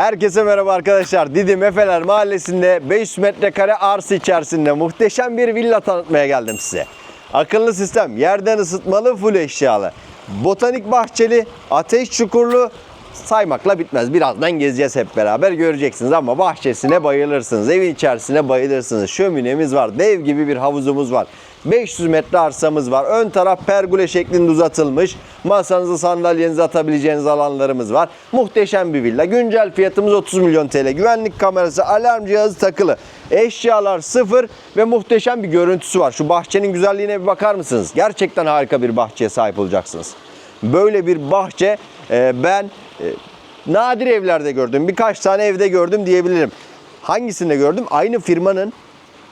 Herkese merhaba arkadaşlar. Didim Efeler Mahallesi'nde 500 metrekare arsa içerisinde muhteşem bir villa tanıtmaya geldim size. Akıllı sistem, yerden ısıtmalı, full eşyalı. Botanik bahçeli, ateş çukurlu, saymakla bitmez. Birazdan gezeceğiz hep beraber göreceksiniz ama bahçesine bayılırsınız. Evin içerisine bayılırsınız. Şöminemiz var. Dev gibi bir havuzumuz var. 500 metre arsamız var. Ön taraf pergole şeklinde uzatılmış. Masanızı sandalyenizi atabileceğiniz alanlarımız var. Muhteşem bir villa. Güncel fiyatımız 30 milyon TL. Güvenlik kamerası, alarm cihazı takılı. Eşyalar sıfır ve muhteşem bir görüntüsü var. Şu bahçenin güzelliğine bir bakar mısınız? Gerçekten harika bir bahçeye sahip olacaksınız. Böyle bir bahçe e, ben e, nadir evlerde gördüm. Birkaç tane evde gördüm diyebilirim. Hangisinde gördüm? Aynı firmanın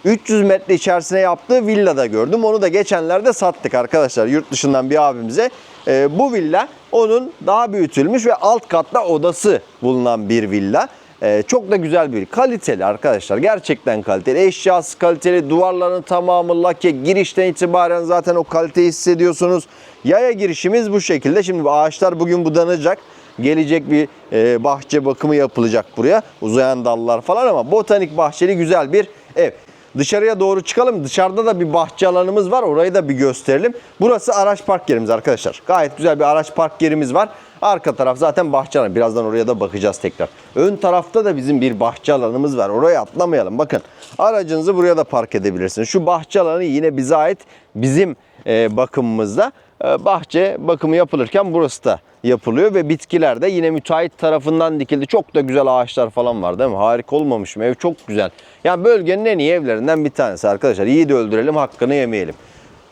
300 metre içerisine yaptığı villada gördüm. Onu da geçenlerde sattık arkadaşlar yurt dışından bir abimize. E, bu villa onun daha büyütülmüş ve alt katta odası bulunan bir villa. E, çok da güzel bir kaliteli arkadaşlar. Gerçekten kaliteli. Eşyası kaliteli. Duvarların tamamı lake. Girişten itibaren zaten o kaliteyi hissediyorsunuz. Yaya girişimiz bu şekilde. Şimdi ağaçlar bugün budanacak. Gelecek bir e, bahçe bakımı yapılacak buraya. Uzayan dallar falan ama botanik bahçeli güzel bir ev. Dışarıya doğru çıkalım. Dışarıda da bir bahçe alanımız var. Orayı da bir gösterelim. Burası araç park yerimiz arkadaşlar. Gayet güzel bir araç park yerimiz var. Arka taraf zaten bahçe alanı. Birazdan oraya da bakacağız tekrar. Ön tarafta da bizim bir bahçe alanımız var. Oraya atlamayalım. Bakın aracınızı buraya da park edebilirsiniz. Şu bahçe alanı yine bize ait. Bizim e, bakımımızda e, bahçe bakımı yapılırken burası da yapılıyor ve bitkiler de yine müteahhit tarafından dikildi. Çok da güzel ağaçlar falan var değil mi? Harika olmamış mı? Ev çok güzel. Yani bölgenin en iyi evlerinden bir tanesi arkadaşlar. İyi de öldürelim, hakkını yemeyelim.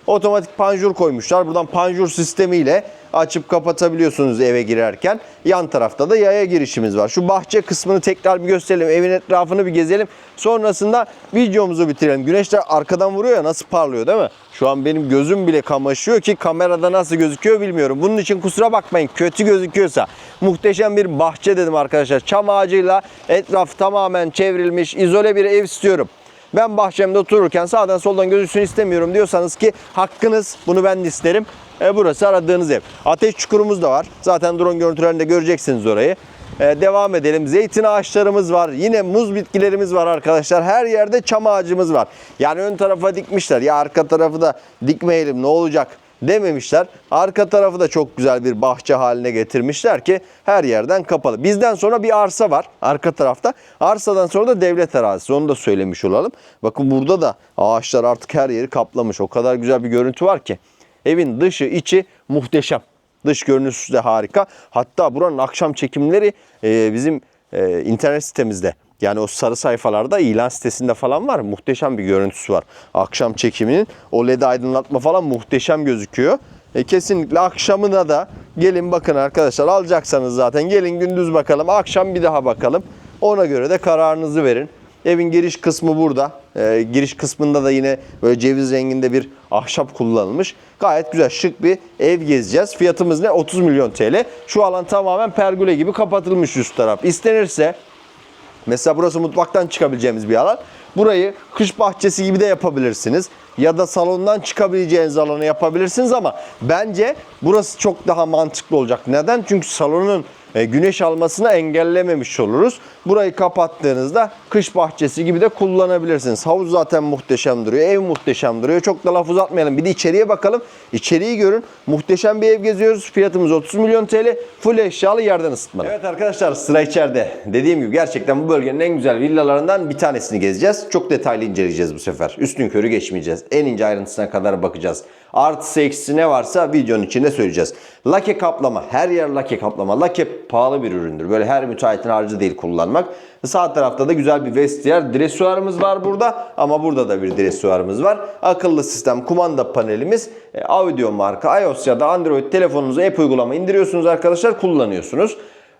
Otomatik panjur koymuşlar. Buradan panjur sistemiyle açıp kapatabiliyorsunuz eve girerken. Yan tarafta da yaya girişimiz var. Şu bahçe kısmını tekrar bir gösterelim. Evin etrafını bir gezelim. Sonrasında videomuzu bitirelim. Güneş de arkadan vuruyor ya nasıl parlıyor değil mi? Şu an benim gözüm bile kamaşıyor ki kamerada nasıl gözüküyor bilmiyorum. Bunun için kusura bakmayın kötü gözüküyorsa. Muhteşem bir bahçe dedim arkadaşlar. Çam ağacıyla etraf tamamen çevrilmiş izole bir ev istiyorum. Ben bahçemde otururken sağdan soldan gözüksün istemiyorum diyorsanız ki hakkınız bunu ben isterim. E, burası aradığınız ev. Ateş çukurumuz da var. Zaten drone görüntülerinde göreceksiniz orayı. E, devam edelim. Zeytin ağaçlarımız var. Yine muz bitkilerimiz var arkadaşlar. Her yerde çam ağacımız var. Yani ön tarafa dikmişler. Ya arka tarafı da dikmeyelim ne olacak dememişler. Arka tarafı da çok güzel bir bahçe haline getirmişler ki her yerden kapalı. Bizden sonra bir arsa var arka tarafta. Arsadan sonra da devlet arazisi. Onu da söylemiş olalım. Bakın burada da ağaçlar artık her yeri kaplamış. O kadar güzel bir görüntü var ki. Evin dışı içi muhteşem. Dış görünüşü de harika. Hatta buranın akşam çekimleri e, bizim e, internet sitemizde. Yani o sarı sayfalarda ilan sitesinde falan var. Muhteşem bir görüntüsü var. Akşam çekiminin o led aydınlatma falan muhteşem gözüküyor. E, kesinlikle akşamına da gelin bakın arkadaşlar alacaksanız zaten gelin gündüz bakalım. Akşam bir daha bakalım. Ona göre de kararınızı verin. Evin giriş kısmı burada. Ee, giriş kısmında da yine böyle ceviz renginde bir ahşap kullanılmış. Gayet güzel şık bir ev gezeceğiz. Fiyatımız ne? 30 milyon TL. Şu alan tamamen pergole gibi kapatılmış üst taraf. İstenirse Mesela burası mutfaktan çıkabileceğimiz bir alan. Burayı kış bahçesi gibi de yapabilirsiniz. Ya da salondan çıkabileceğiniz alanı yapabilirsiniz ama bence burası çok daha mantıklı olacak. Neden? Çünkü salonun güneş almasını engellememiş oluruz. Burayı kapattığınızda kış bahçesi gibi de kullanabilirsiniz. Havuz zaten muhteşem duruyor. Ev muhteşem duruyor. Çok da laf uzatmayalım. Bir de içeriye bakalım. İçeriği görün. Muhteşem bir ev geziyoruz. Fiyatımız 30 milyon TL. Full eşyalı yerden ısıtmalı. Evet arkadaşlar sıra içeride. Dediğim gibi gerçekten bu bölgenin en güzel villalarından bir tanesini gezeceğiz. Çok detaylı inceleyeceğiz bu sefer. Üstün körü geçmeyeceğiz. En ince ayrıntısına kadar bakacağız. Artısı eksisi ne varsa videonun içinde söyleyeceğiz. Lake kaplama. Her yer lake kaplama. Lake pahalı bir üründür. Böyle her müteahhitin harcı değil kullanmak. Sağ tarafta da güzel bir vestiyer. Dresuarımız var burada ama burada da bir dresuarımız var. Akıllı sistem kumanda panelimiz. E, Audio marka iOS ya da Android telefonunuza app uygulama indiriyorsunuz arkadaşlar kullanıyorsunuz.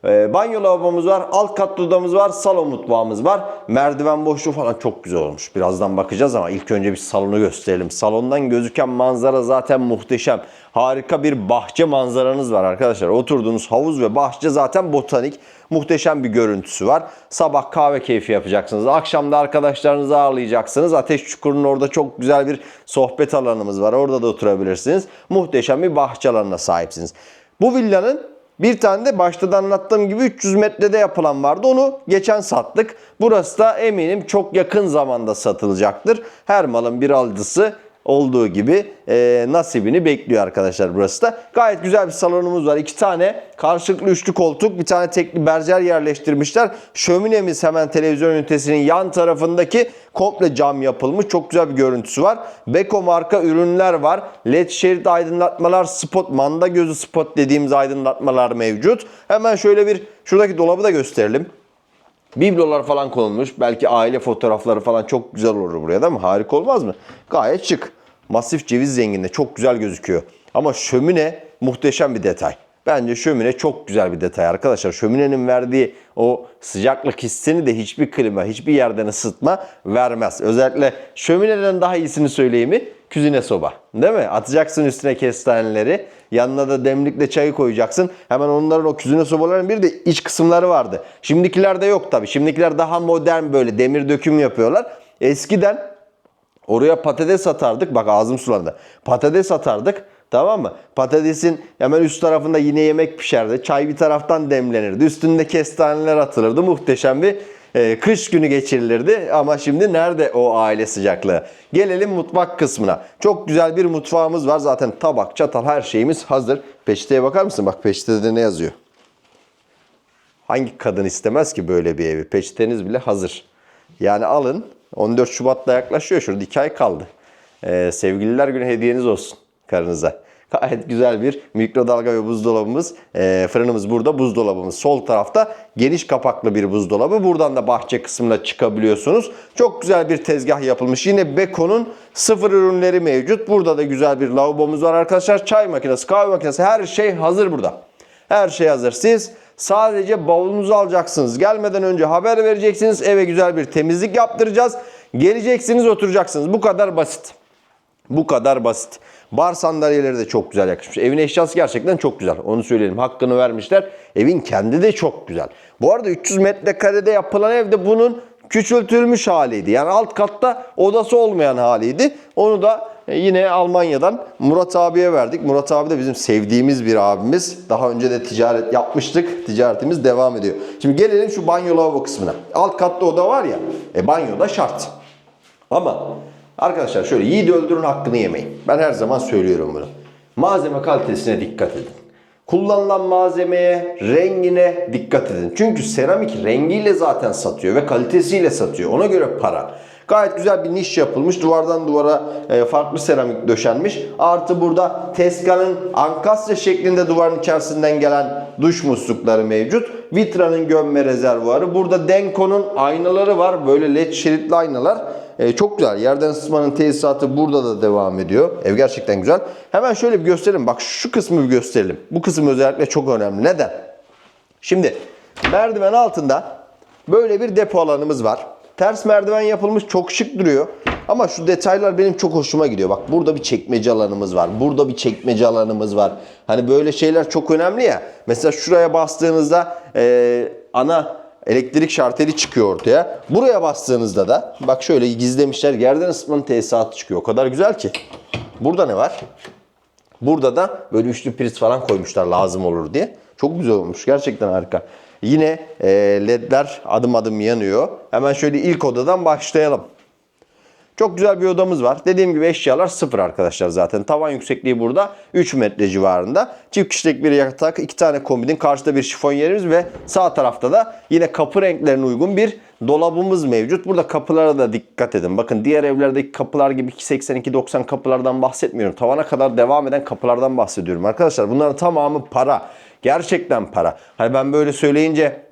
E, banyo lavabomuz var, alt katlı odamız var, salon mutfağımız var. Merdiven boşluğu falan çok güzel olmuş. Birazdan bakacağız ama ilk önce bir salonu gösterelim. Salondan gözüken manzara zaten muhteşem. Harika bir bahçe manzaranız var arkadaşlar. Oturduğunuz havuz ve bahçe zaten botanik. Muhteşem bir görüntüsü var. Sabah kahve keyfi yapacaksınız. Akşam da arkadaşlarınızı ağırlayacaksınız. Ateş Çukuru'nun orada çok güzel bir sohbet alanımız var. Orada da oturabilirsiniz. Muhteşem bir bahçe alanına sahipsiniz. Bu villanın Bir tane de başta da anlattığım gibi 300 metrede yapılan vardı. Onu geçen sattık. Burası da eminim çok yakın zamanda satılacaktır. Her malın bir alıcısı olduğu gibi e, nasibini bekliyor arkadaşlar burası da. Gayet güzel bir salonumuz var. İki tane karşılıklı üçlü koltuk, bir tane tekli berjer yerleştirmişler. Şöminemiz hemen televizyon ünitesinin yan tarafındaki komple cam yapılmış. Çok güzel bir görüntüsü var. Beko marka ürünler var. LED şerit aydınlatmalar, spot, manda gözü spot dediğimiz aydınlatmalar mevcut. Hemen şöyle bir şuradaki dolabı da gösterelim. Biblolar falan konulmuş. Belki aile fotoğrafları falan çok güzel olur buraya değil mi? Harika olmaz mı? Gayet şık. Masif ceviz zenginde. Çok güzel gözüküyor. Ama şömine muhteşem bir detay. Bence şömine çok güzel bir detay arkadaşlar. Şöminenin verdiği o sıcaklık hissini de hiçbir klima, hiçbir yerden ısıtma vermez. Özellikle şömineden daha iyisini söyleyeyim mi? Küzine soba. Değil mi? Atacaksın üstüne kestaneleri. Yanına da demlikle çayı koyacaksın. Hemen onların o küzine sobaların bir de iç kısımları vardı. Şimdikilerde yok tabii. Şimdikiler daha modern böyle demir döküm yapıyorlar. Eskiden Oraya patates atardık. Bak ağzım sulandı. Patates atardık. Tamam mı? Patatesin hemen üst tarafında yine yemek pişerdi. Çay bir taraftan demlenirdi. Üstünde kestaneler atılırdı. Muhteşem bir e, kış günü geçirilirdi. Ama şimdi nerede o aile sıcaklığı? Gelelim mutfak kısmına. Çok güzel bir mutfağımız var. Zaten tabak, çatal her şeyimiz hazır. Peçeteye bakar mısın? Bak peçetede de ne yazıyor? Hangi kadın istemez ki böyle bir evi? Peçeteniz bile hazır. Yani alın. 14 Şubat'ta yaklaşıyor. Şurada 2 ay kaldı. Ee, sevgililer günü hediyeniz olsun karınıza. Gayet güzel bir mikrodalga ve buzdolabımız. Ee, fırınımız burada, buzdolabımız sol tarafta. Geniş kapaklı bir buzdolabı. Buradan da bahçe kısmına çıkabiliyorsunuz. Çok güzel bir tezgah yapılmış. Yine Beko'nun sıfır ürünleri mevcut. Burada da güzel bir lavabomuz var arkadaşlar. Çay makinesi, kahve makinesi her şey hazır burada. Her şey hazır. Siz sadece bavulunuzu alacaksınız. Gelmeden önce haber vereceksiniz. Eve güzel bir temizlik yaptıracağız. Geleceksiniz, oturacaksınız. Bu kadar basit. Bu kadar basit. Bar sandalyeleri de çok güzel yakışmış. Evin eşyası gerçekten çok güzel. Onu söyleyelim. Hakkını vermişler. Evin kendi de çok güzel. Bu arada 300 metrekarede yapılan evde bunun küçültülmüş haliydi. Yani alt katta odası olmayan haliydi. Onu da e, yine Almanya'dan Murat abiye verdik. Murat abi de bizim sevdiğimiz bir abimiz. Daha önce de ticaret yapmıştık. Ticaretimiz devam ediyor. Şimdi gelelim şu banyo lavabo kısmına. Alt katta oda var ya. E banyo da şart. Ama arkadaşlar şöyle yiğidi öldürün hakkını yemeyin. Ben her zaman söylüyorum bunu. Malzeme kalitesine dikkat edin. Kullanılan malzemeye, rengine dikkat edin. Çünkü seramik rengiyle zaten satıyor ve kalitesiyle satıyor. Ona göre para. Gayet güzel bir niş yapılmış. Duvardan duvara e, farklı seramik döşenmiş. Artı burada Teska'nın ankastre şeklinde duvarın içerisinden gelen duş muslukları mevcut. Vitra'nın gömme rezervuarı. Burada Denko'nun aynaları var. Böyle led şeritli aynalar. E, çok güzel. Yerden ısıtmanın tesisatı burada da devam ediyor. Ev gerçekten güzel. Hemen şöyle bir gösterelim. Bak şu kısmı bir gösterelim. Bu kısım özellikle çok önemli. Neden? Şimdi merdiven altında böyle bir depo alanımız var. Ters merdiven yapılmış çok şık duruyor. Ama şu detaylar benim çok hoşuma gidiyor. Bak burada bir çekmece alanımız var. Burada bir çekmece alanımız var. Hani böyle şeyler çok önemli ya. Mesela şuraya bastığınızda e, ana elektrik şarteli çıkıyor ortaya. Buraya bastığınızda da bak şöyle gizlemişler yerden ısıtmanın tesisatı çıkıyor. O kadar güzel ki. Burada ne var? Burada da böyle üçlü priz falan koymuşlar lazım olur diye. Çok güzel olmuş. Gerçekten harika. Yine e, ledler adım adım yanıyor. Hemen şöyle ilk odadan başlayalım. Çok güzel bir odamız var. Dediğim gibi eşyalar sıfır arkadaşlar zaten. Tavan yüksekliği burada 3 metre civarında. Çift kişilik bir yatak, iki tane komodin, karşıda bir şifon yerimiz ve sağ tarafta da yine kapı renklerine uygun bir dolabımız mevcut. Burada kapılara da dikkat edin. Bakın diğer evlerdeki kapılar gibi 2.82-90 kapılardan bahsetmiyorum. Tavana kadar devam eden kapılardan bahsediyorum arkadaşlar. Bunların tamamı para. Gerçekten para. Hani ben böyle söyleyince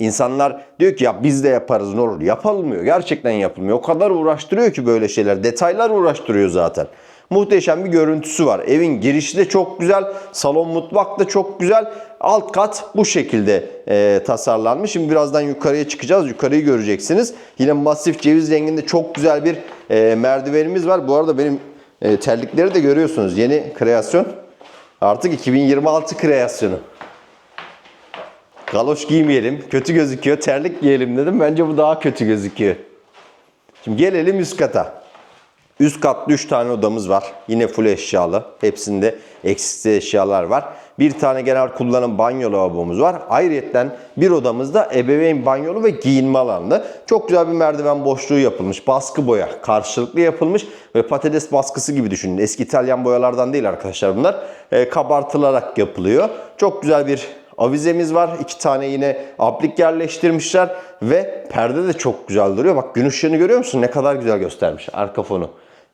İnsanlar diyor ki ya biz de yaparız ne olur. Yapılmıyor. Gerçekten yapılmıyor. O kadar uğraştırıyor ki böyle şeyler. Detaylar uğraştırıyor zaten. Muhteşem bir görüntüsü var. Evin girişi de çok güzel. Salon mutfak da çok güzel. Alt kat bu şekilde e, tasarlanmış. Şimdi birazdan yukarıya çıkacağız. Yukarıyı göreceksiniz. Yine masif ceviz renginde çok güzel bir e, merdivenimiz var. Bu arada benim e, terlikleri de görüyorsunuz. Yeni kreasyon. Artık 2026 kreasyonu. Galoş giymeyelim. Kötü gözüküyor. Terlik giyelim dedim. Bence bu daha kötü gözüküyor. Şimdi gelelim üst kata. Üst katta 3 tane odamız var. Yine full eşyalı. Hepsinde eksiksiz eşyalar var. Bir tane genel kullanım banyo lavabomuz var. Ayrıyeten bir odamızda ebeveyn banyolu ve giyinme alanı. Çok güzel bir merdiven boşluğu yapılmış. Baskı boya karşılıklı yapılmış ve patates baskısı gibi düşünün. Eski İtalyan boyalardan değil arkadaşlar bunlar. E, kabartılarak yapılıyor. Çok güzel bir avizemiz var. İki tane yine aplik yerleştirmişler ve perde de çok güzel duruyor. Bak gün ışığını görüyor musun? Ne kadar güzel göstermiş arka fonu.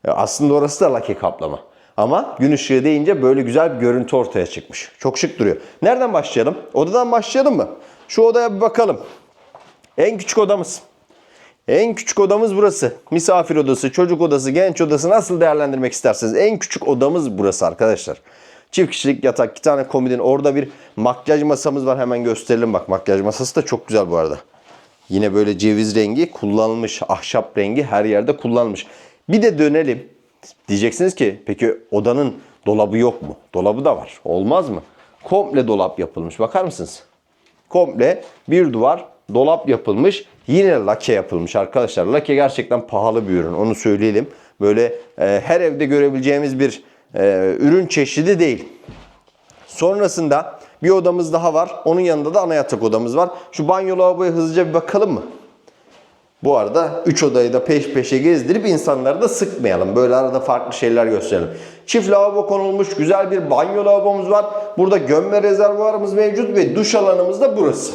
Aslında orası da lake kaplama. Ama gün ışığı deyince böyle güzel bir görüntü ortaya çıkmış. Çok şık duruyor. Nereden başlayalım? Odadan başlayalım mı? Şu odaya bir bakalım. En küçük odamız. En küçük odamız burası. Misafir odası, çocuk odası, genç odası nasıl değerlendirmek isterseniz en küçük odamız burası arkadaşlar. Çift kişilik yatak, iki tane komodin. Orada bir makyaj masamız var. Hemen gösterelim bak. Makyaj masası da çok güzel bu arada. Yine böyle ceviz rengi kullanılmış. Ahşap rengi her yerde kullanılmış. Bir de dönelim. Diyeceksiniz ki peki odanın dolabı yok mu? Dolabı da var. Olmaz mı? Komple dolap yapılmış. Bakar mısınız? komple bir duvar dolap yapılmış. Yine lake yapılmış arkadaşlar. Lake gerçekten pahalı bir ürün. Onu söyleyelim. Böyle e, her evde görebileceğimiz bir e, ürün çeşidi değil. Sonrasında bir odamız daha var. Onun yanında da ana yatak odamız var. Şu banyo lavaboya hızlıca bir bakalım mı? Bu arada 3 odayı da peş peşe gezdirip insanları da sıkmayalım. Böyle arada farklı şeyler gösterelim. Çift lavabo konulmuş güzel bir banyo lavabomuz var. Burada gömme rezervuarımız mevcut ve duş alanımız da burası.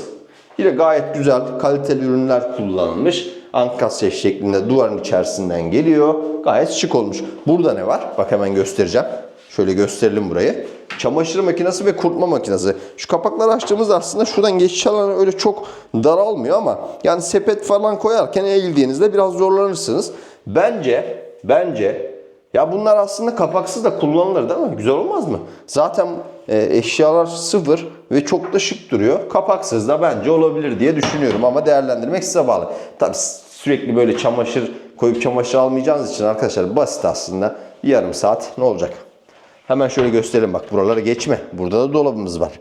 Yine gayet güzel kaliteli ürünler kullanılmış. Ankasya şeklinde duvarın içerisinden geliyor. Gayet şık olmuş. Burada ne var? Bak hemen göstereceğim. Şöyle gösterelim burayı. Çamaşır makinesi ve kurutma makinesi. Şu kapakları açtığımızda aslında şuradan geçiş alanı öyle çok daralmıyor ama yani sepet falan koyarken eğildiğinizde biraz zorlanırsınız. Bence, bence ya bunlar aslında kapaksız da kullanılır değil mi? Güzel olmaz mı? Zaten e, eşyalar sıfır ve çok da şık duruyor. Kapaksız da bence olabilir diye düşünüyorum ama değerlendirmek size bağlı. Tabi sürekli böyle çamaşır koyup çamaşır almayacağınız için arkadaşlar basit aslında. Bir yarım saat ne olacak? Hemen şöyle gösterelim bak buralara geçme. Burada da dolabımız var.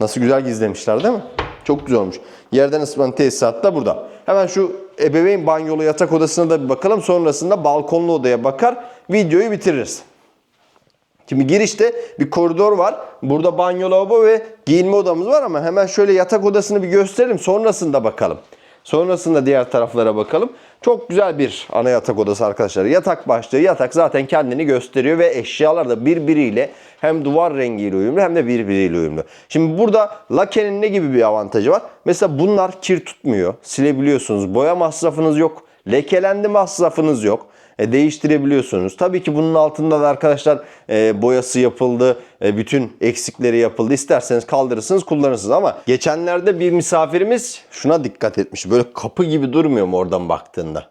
Nasıl güzel gizlemişler değil mi? Çok güzel olmuş. Yerden ısıtmanın tesisatı da burada. Hemen şu ebeveyn banyolu yatak odasına da bir bakalım. Sonrasında balkonlu odaya bakar. Videoyu bitiririz. Şimdi girişte bir koridor var. Burada banyo, lavabo ve giyinme odamız var ama hemen şöyle yatak odasını bir gösterelim. Sonrasında bakalım. Sonrasında diğer taraflara bakalım. Çok güzel bir ana yatak odası arkadaşlar. Yatak başlığı, yatak zaten kendini gösteriyor ve eşyalar da birbiriyle hem duvar rengiyle uyumlu hem de birbiriyle uyumlu. Şimdi burada lakenin ne gibi bir avantajı var? Mesela bunlar kir tutmuyor. Silebiliyorsunuz. Boya masrafınız yok. Lekelendi masrafınız yok e, değiştirebiliyorsunuz. Tabii ki bunun altında da arkadaşlar e, boyası yapıldı, e, bütün eksikleri yapıldı. İsterseniz kaldırırsınız, kullanırsınız ama geçenlerde bir misafirimiz şuna dikkat etmiş. Böyle kapı gibi durmuyor mu oradan baktığında?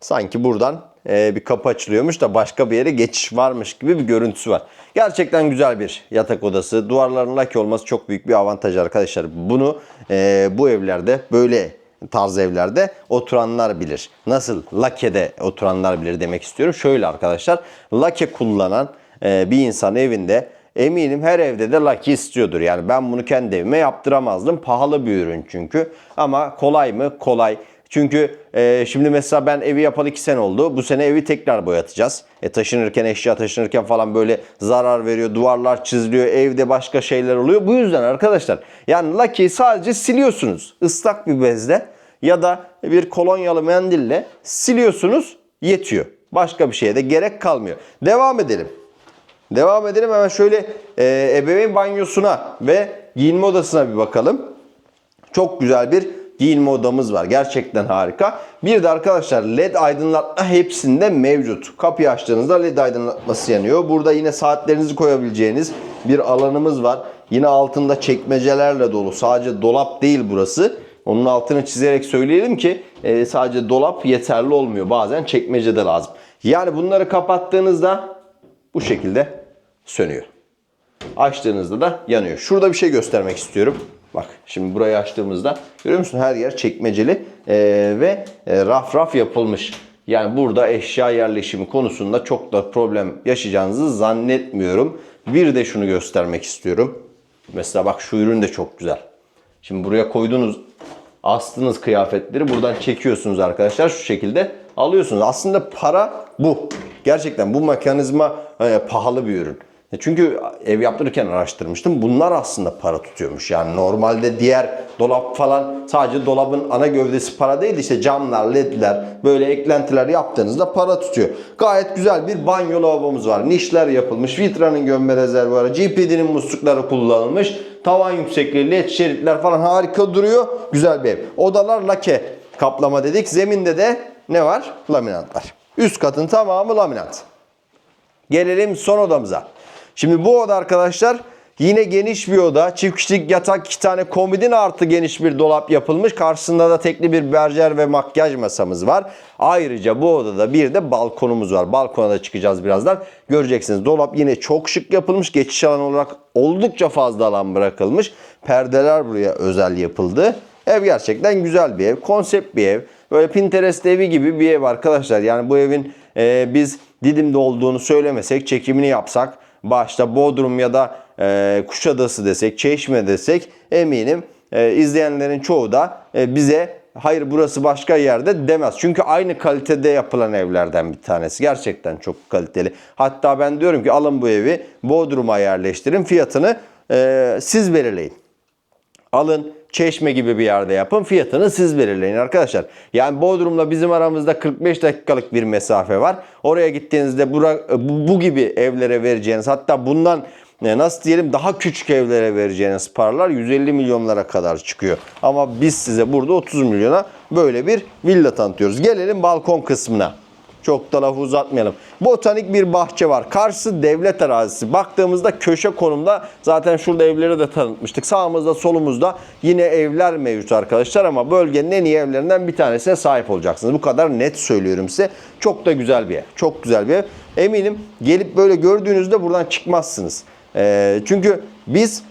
Sanki buradan e, bir kapı açılıyormuş da başka bir yere geçiş varmış gibi bir görüntüsü var. Gerçekten güzel bir yatak odası. Duvarların lake olması çok büyük bir avantaj arkadaşlar. Bunu e, bu evlerde böyle tarz evlerde oturanlar bilir. Nasıl lakede oturanlar bilir demek istiyorum. Şöyle arkadaşlar lake kullanan e, bir insan evinde eminim her evde de lake istiyordur. Yani ben bunu kendi evime yaptıramazdım. Pahalı bir ürün çünkü. Ama kolay mı? Kolay. Çünkü e, şimdi mesela ben evi yapalı 2 sene oldu. Bu sene evi tekrar boyatacağız. E, taşınırken, eşya taşınırken falan böyle zarar veriyor. Duvarlar çiziliyor. Evde başka şeyler oluyor. Bu yüzden arkadaşlar yani lakeyi sadece siliyorsunuz. Islak bir bezle ya da bir kolonyalı mendille siliyorsunuz yetiyor. Başka bir şeye de gerek kalmıyor. Devam edelim. Devam edelim hemen şöyle e, ebeveyn banyosuna ve giyinme odasına bir bakalım. Çok güzel bir giyinme odamız var. Gerçekten harika. Bir de arkadaşlar led aydınlatma hepsinde mevcut. Kapıyı açtığınızda led aydınlatması yanıyor. Burada yine saatlerinizi koyabileceğiniz bir alanımız var. Yine altında çekmecelerle dolu. Sadece dolap değil burası. Onun altını çizerek söyleyelim ki e, sadece dolap yeterli olmuyor. Bazen çekmece de lazım. Yani bunları kapattığınızda bu şekilde sönüyor. Açtığınızda da yanıyor. Şurada bir şey göstermek istiyorum. Bak şimdi burayı açtığımızda görüyor musun her yer çekmeceli e, ve e, raf raf yapılmış. Yani burada eşya yerleşimi konusunda çok da problem yaşayacağınızı zannetmiyorum. Bir de şunu göstermek istiyorum. Mesela bak şu ürün de çok güzel. Şimdi buraya koyduğunuz astınız kıyafetleri buradan çekiyorsunuz arkadaşlar. Şu şekilde alıyorsunuz. Aslında para bu. Gerçekten bu mekanizma e, pahalı bir ürün. E Çünkü ev yaptırırken araştırmıştım. Bunlar aslında para tutuyormuş. Yani normalde diğer dolap falan sadece dolabın ana gövdesi para değil. işte camlar, ledler, böyle eklentiler yaptığınızda para tutuyor. Gayet güzel bir banyo lavabomuz var. Nişler yapılmış. Vitra'nın gömme rezervuarı, GPD'nin muslukları kullanılmış. Tavan yüksekliği, led şeritler falan harika duruyor. Güzel bir ev. Odalar lake kaplama dedik. Zeminde de ne var? Laminatlar. Üst katın tamamı laminat. Gelelim son odamıza. Şimdi bu oda arkadaşlar yine geniş bir oda. Çift kişilik yatak, iki tane komodin artı geniş bir dolap yapılmış. Karşısında da tekli bir berjer ve makyaj masamız var. Ayrıca bu odada bir de balkonumuz var. Balkona da çıkacağız birazdan. Göreceksiniz dolap yine çok şık yapılmış. Geçiş alanı olarak oldukça fazla alan bırakılmış. Perdeler buraya özel yapıldı. Ev gerçekten güzel bir ev. Konsept bir ev. Böyle Pinterest evi gibi bir ev arkadaşlar. Yani bu evin e, biz Didim'de olduğunu söylemesek, çekimini yapsak, başta Bodrum ya da e, Kuşadası desek, Çeşme desek eminim e, izleyenlerin çoğu da e, bize hayır burası başka yerde demez. Çünkü aynı kalitede yapılan evlerden bir tanesi. Gerçekten çok kaliteli. Hatta ben diyorum ki alın bu evi Bodrum'a yerleştirin fiyatını e, siz belirleyin. Alın Çeşme gibi bir yerde yapın. Fiyatını siz belirleyin arkadaşlar. Yani Bodrum'la bizim aramızda 45 dakikalık bir mesafe var. Oraya gittiğinizde bura, bu, bu gibi evlere vereceğiniz hatta bundan nasıl diyelim daha küçük evlere vereceğiniz paralar 150 milyonlara kadar çıkıyor. Ama biz size burada 30 milyona böyle bir villa tanıtıyoruz. Gelelim balkon kısmına. Çok da lafı uzatmayalım. Botanik bir bahçe var. Karşısı devlet arazisi. Baktığımızda köşe konumda zaten şurada evleri de tanıtmıştık. Sağımızda solumuzda yine evler mevcut arkadaşlar ama bölgenin en iyi evlerinden bir tanesine sahip olacaksınız. Bu kadar net söylüyorum size. Çok da güzel bir ev. Çok güzel bir ev. Eminim gelip böyle gördüğünüzde buradan çıkmazsınız. Ee, çünkü biz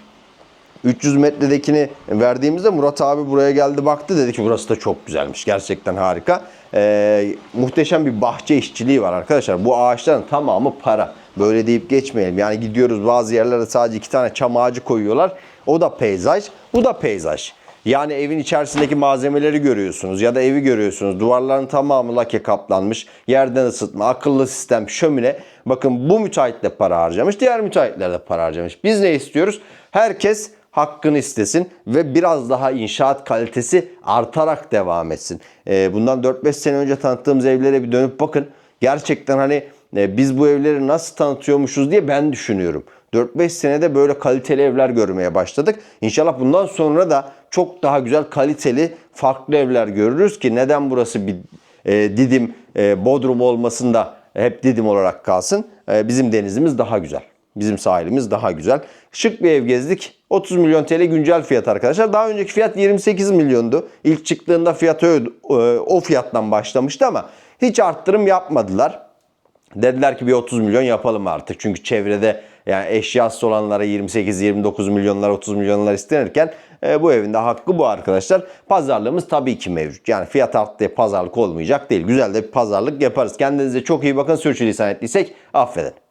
300 metredekini verdiğimizde Murat abi buraya geldi baktı dedi ki burası da çok güzelmiş. Gerçekten harika. Ee, muhteşem bir bahçe işçiliği var arkadaşlar. Bu ağaçların tamamı para. Böyle deyip geçmeyelim. Yani gidiyoruz bazı yerlerde sadece iki tane çam ağacı koyuyorlar. O da peyzaj. Bu da peyzaj. Yani evin içerisindeki malzemeleri görüyorsunuz ya da evi görüyorsunuz. Duvarların tamamı lake kaplanmış. Yerden ısıtma, akıllı sistem, şömine. Bakın bu müteahhit de para harcamış. Diğer müteahhitler de para harcamış. Biz ne istiyoruz? Herkes hakkını istesin ve biraz daha inşaat kalitesi artarak devam etsin. Ee, bundan 4-5 sene önce tanıttığımız evlere bir dönüp bakın. Gerçekten hani e, biz bu evleri nasıl tanıtıyormuşuz diye ben düşünüyorum. 4-5 senede böyle kaliteli evler görmeye başladık. İnşallah bundan sonra da çok daha güzel kaliteli farklı evler görürüz ki neden burası bir e, Didim e, Bodrum olmasında hep Didim olarak kalsın. E, bizim denizimiz daha güzel. Bizim sahilimiz daha güzel. Şık bir ev gezdik. 30 milyon TL güncel fiyat arkadaşlar. Daha önceki fiyat 28 milyondu. İlk çıktığında fiyat o fiyattan başlamıştı ama hiç arttırım yapmadılar. Dediler ki bir 30 milyon yapalım artık. Çünkü çevrede yani eşyası olanlara 28-29 milyonlar 30 milyonlar istenirken e, bu evin de hakkı bu arkadaşlar. Pazarlığımız tabii ki mevcut. Yani fiyat arttı diye pazarlık olmayacak değil. Güzel de bir pazarlık yaparız. Kendinize çok iyi bakın. Sürçülisan ettiysek affedin.